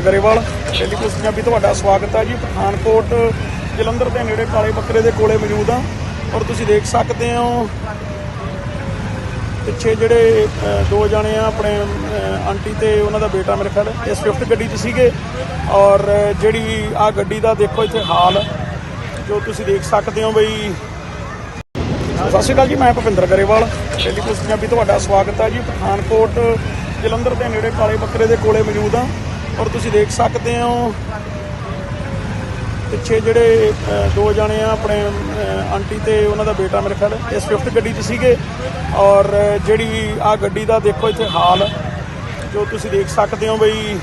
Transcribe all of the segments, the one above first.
Grewal daily post Punjabi ਤੁਹਾਡਾ ਸਵਾਗਤ ਹੈ ਜੀ। ਪਠਾਨਕੋਟ, ਜਲੰਧਰ ਦੇ ਨੇੜੇ ਕਾਲੇ ਬੱਕਰੇ ਦੇ ਕੋਲੇ ਮੌਜੂਦ ਹਾਂ ਔਰ ਤੁਸੀਂ ਦੇਖ ਸਕਦੇ ਹੋ, ਪਿੱਛੇ ਜਿਹੜੇ ਦੋ ਜਣੇ ਆ ਆਪਣੇ ਆਂਟੀ ਤੇ ਉਹਨਾਂ ਦਾ ਬੇਟਾ ਮੇਰੇ ਖਿਆਲ, ਇਹ ਸਵਿਫਟ ਗੱਡੀ 'ਚ ਸੀਗੇ। ਔਰ ਜਿਹੜੀ ਆ ਗੱਡੀ ਦਾ ਦੇਖੋ ਇੱਥੇ ਹਾਲ, ਜੋ ਤੁਸੀਂ ਦੇਖ ਸਕਦੇ ਹੋ ਬਈ। ਸਤਿ ਸ਼੍ਰੀ ਅਕਾਲ ਜੀ, ਮੈਂ ਭੁਪਿੰਦਰ ਗਰੇਵਾਲ ਡੇਲੀ ਪੋਸਟ ਪੰਜਾਬੀ ਤੁਹਾਡਾ ਸਵਾਗਤ ਹੈ ਜੀ। ਪਠਾਨਕੋਟ, ਜਲੰਧਰ ਦੇ ਨੇੜੇ ਕਾਲੇ ਬੱਕਰੇ ਦੇ ਕੋਲੇ ਮੌਜੂਦ ਹਾਂ ਔਰ ਤੁਸੀਂ ਦੇਖ ਸਕਦੇ ਹੋ, ਪਿੱਛੇ ਜਿਹੜੇ ਦੋ ਜਣੇ ਆ ਆਪਣੇ ਆਂਟੀ ਤੇ ਉਹਨਾਂ ਦਾ ਬੇਟਾ ਮੇਰੇ ਖਿਆਲ, ਇਹ ਸਵਿਫਟ ਗੱਡੀ 'ਚ ਸੀਗੇ। ਔਰ, ਜਿਹੜੀ ਆ ਗੱਡੀ ਦਾ ਦੇਖੋ ਇੱਥੇ ਹਾਲ, ਜੋ ਤੁਸੀਂ ਦੇਖ ਸਕਦੇ ਹੋ ਬਈ,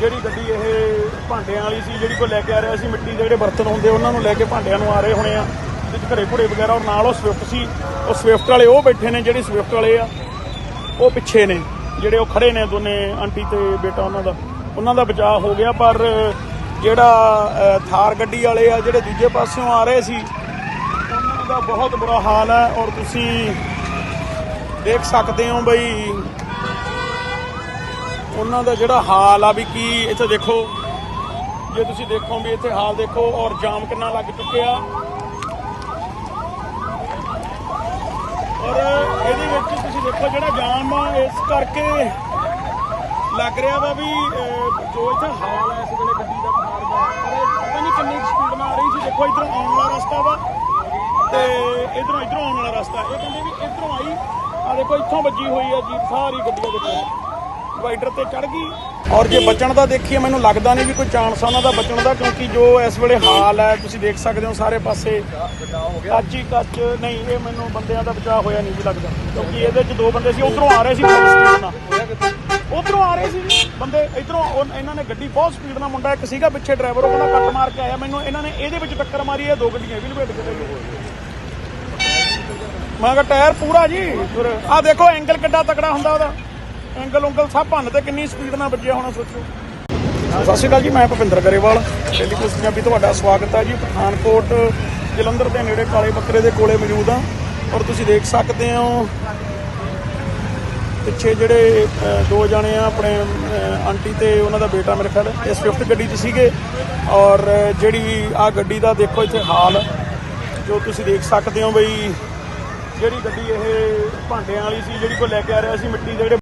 ਜਿਹੜੀ ਗੱਡੀ ਇਹ ਭਾਂਡਿਆਂ ਵਾਲੀ ਸੀ, ਜਿਹੜੀ ਕੋਈ ਲੈ ਕੇ ਆ ਰਿਹਾ ਸੀ ਮਿੱਟੀ ਦੇ ਜਿਹੜੇ ਬਰਤਨ ਹੁੰਦੇ, ਉਹਨਾਂ ਨੂੰ ਲੈ ਕੇ ਭਾਂਡਿਆਂ ਨੂੰ ਆ ਰਹੇ ਹੋਣੇ ਆ। ਤੇ ਘਰੇ ਘੁੜੇ ਵਗੈਰਾ, ਔਰ ਨਾਲ ਉਹ ਸਵਿਫਟ ਸੀ, ਉਹ ਸਵਿਫਟ ਵਾਲੇ ਉਹ ਬੈਠੇ ਨੇ ਜਿਹੜੇ ਸਵਿਫਟ ਵਾਲੇ ਆ, ਉਹ ਪਿੱਛੇ ਨੇ, ਜਿਹੜੇ ਉਹ ਖੜੇ ਨੇ ਦੋਨੇ ਆਂਟੀ ਤੇ ਬੇਟਾ ਉਹਨਾਂ ਦਾ। ਉਹਨਾਂ ਦਾ ਬਚਾਅ ਹੋ ਗਿਆ, ਪਰ ਜਿਹੜਾ ਥਾਰ ਗੱਡੀ ਵਾਲੇ ਆ, ਜਿਹੜੇ ਦੂਜੇ ਪਾਸਿਓਂ ਆ ਰਹੇ ਸੀ, ਉਹਨਾਂ ਦਾ ਬਹੁਤ ਬੁਰਾ ਹਾਲ ਹੈ ਔਰ ਤੁਸੀਂ ਦੇਖ ਸਕਦੇ ਹੋ ਬਈ, ਉਹਨਾਂ ਦਾ ਜਿਹੜਾ ਹਾਲ ਆ ਵੀ ਕੀ, ਇੱਥੇ ਦੇਖੋ, ਜੇ ਤੁਸੀਂ ਦੇਖੋ ਵੀ ਇੱਥੇ ਹਾਲ ਦੇਖੋ ਔਰ ਜਾਮ ਕਿੰਨਾ ਲੱਗ ਚੁੱਕਿਆ। ਔਰ ਇਹਦੇ ਵਿੱਚ ਤੁਸੀਂ ਦੇਖੋ ਜਿਹੜਾ ਜਾਮ ਆ, ਇਸ ਕਰਕੇ ਲੱਗ ਰਿਹਾ ਵਾ ਵੀ ਜੋ ਇੱਥੇ ਹਾਲ ਹੈ ਇਸ ਵੇਲੇ ਗੱਡੀ ਦਾ ਕਾਰ ਦਾ, ਪਤਾ ਨਹੀਂ ਕਿੰਨੀ ਸਪੀਡ ਨਾਲ ਆ ਰਹੀ ਸੀ। ਦੇਖੋ, ਇਧਰੋਂ ਆਉਣ ਵਾਲਾ ਰਸਤਾ ਵਾ ਤੇ ਇਧਰੋਂ ਇਧਰੋਂ ਆਉਣ ਵਾਲਾ ਰਸਤਾ। ਇਹ ਕਹਿੰਦੇ ਵੀ ਇਧਰੋਂ ਆਈ ਆ ਦੇਖੋ, ਇੱਥੋਂ ਵੱਜੀ ਹੋਈ ਆ ਜੀਪ, ਸਾਰੀ ਗੱਡੀਆਂ ਦੇਖੋ ਡਿਵਾਈਡਰ ਤੇ ਚੜ ਗਈ। ਔਰ ਜੇ ਬਚਣ ਦਾ ਦੇਖੀਏ, ਮੈਨੂੰ ਲੱਗਦਾ ਨਹੀਂ ਵੀ ਕੋਈ ਚਾਂਸ ਆ ਉਹਨਾਂ ਦਾ ਬਚਣ ਦਾ, ਕਿਉਂਕਿ ਜੋ ਇਸ ਵੇਲੇ ਹਾਲ ਹੈ ਤੁਸੀਂ ਦੇਖ ਸਕਦੇ ਹੋ ਸਾਰੇ ਪਾਸੇ। ਕੱਚ ਹੀ ਕੱਚ, ਨਹੀਂ, ਇਹ ਮੈਨੂੰ ਬੰਦਿਆਂ ਦਾ ਬਚਾਅ ਹੋਇਆ ਨਹੀਂ ਜੀ ਲੱਗਦਾ। ਕਿਉਂਕਿ ਇਹਦੇ 'ਚ ਦੋ ਬੰਦੇ ਸੀ, ਉਧਰੋਂ ਆ ਰਹੇ ਸੀ ਬਹੁਤ ਆ ਰਹੇ ਸੀ ਬੰਦੇ ਇਧਰੋਂ ਇਹਨਾਂ ਨੇ ਗੱਡੀ ਬਹੁਤ ਸਪੀਡ ਨਾਲ ਮੁੰਡਾ ਇੱਕ ਸੀਗਾ ਪਿੱਛੇ ਡਰਾਈਵਰ ਉਹ ਕਹਿੰਦਾ ਕੱਟ ਮਾਰ ਕੇ ਆਇਆ। ਮੈਨੂੰ ਇਹਨਾਂ ਨੇ ਇਹਦੇ ਵਿੱਚ ਟੱਕਰ ਮਾਰੀ, ਇਹ ਦੋ ਗੱਡੀਆਂ ਵੀ ਲਪੇਟ ਕੇ ਲੈ ਗਏ। ਮੈਂ ਕਿਹਾ, ਟਾਇਰ ਪੂਰਾ ਜੀ। ਆ ਦੇਖੋ ਐਂਗਲ ਕਿੱਡਾ ਤਕੜਾ ਹੁੰਦਾ ਉਹਦਾ। ਐਂਗਲ ਉਂਗਲ ਸਭ ਭੰਨ ਤੇ ਕਿੰਨੀ ਸਪੀਡ ਨਾਲ ਵੱਜਿਆ ਹੋਣਾ, ਸੋਚੋ। ਸਤਿ ਸ਼੍ਰੀ ਅਕਾਲ ਜੀ, ਮੈਂ ਭੁਪਿੰਦਰ ਗਰੇਵਾਲ। ਡੇਲੀ ਪੋਸਟ ਪੰਜਾਬੀ ਤੁਹਾਡਾ ਸਵਾਗਤ ਹੈ ਜੀ। ਪਠਾਨਕੋਟ, ਜਲੰਧਰ ਦੇ ਨੇੜੇ ਕਾਲੇ ਬੱਕਰੇ ਦੇ ਕੋਲੇ ਮੌਜੂਦ ਹਾਂ। ਔਰ ਤੁਸੀਂ ਦੇਖ ਸਕਦੇ ਹੋ ਪਿੱਛੇ ਜਿਹੜੇ ਦੋ ਜਣੇ ਆ ਆਪਣੇ ਆਂਟੀ ਤੇ ਉਹਨਾਂ ਦਾ ਬੇਟਾ ਮੇਰੇ ਖਿਆਲ, ਇਹ ਸਵਿਫਟ ਗੱਡੀ 'ਚ ਸੀਗੇ। ਔਰ ਜਿਹੜੀ ਆ ਗੱਡੀ ਦਾ ਦੇਖੋ ਇੱਥੇ ਹਾਲ, ਜੋ ਤੁਸੀਂ ਦੇਖ ਸਕਦੇ ਹੋ ਬਈ, ਜਿਹੜੀ ਗੱਡੀ ਇਹ ਭਾਂਡਿਆਂ ਵਾਲੀ ਸੀ, ਜਿਹੜੀ ਕੋਈ ਲੈ ਕੇ ਆ ਰਿਹਾ ਸੀ ਮਿੱਟੀ ਦੇ ਜਿਹੜੇ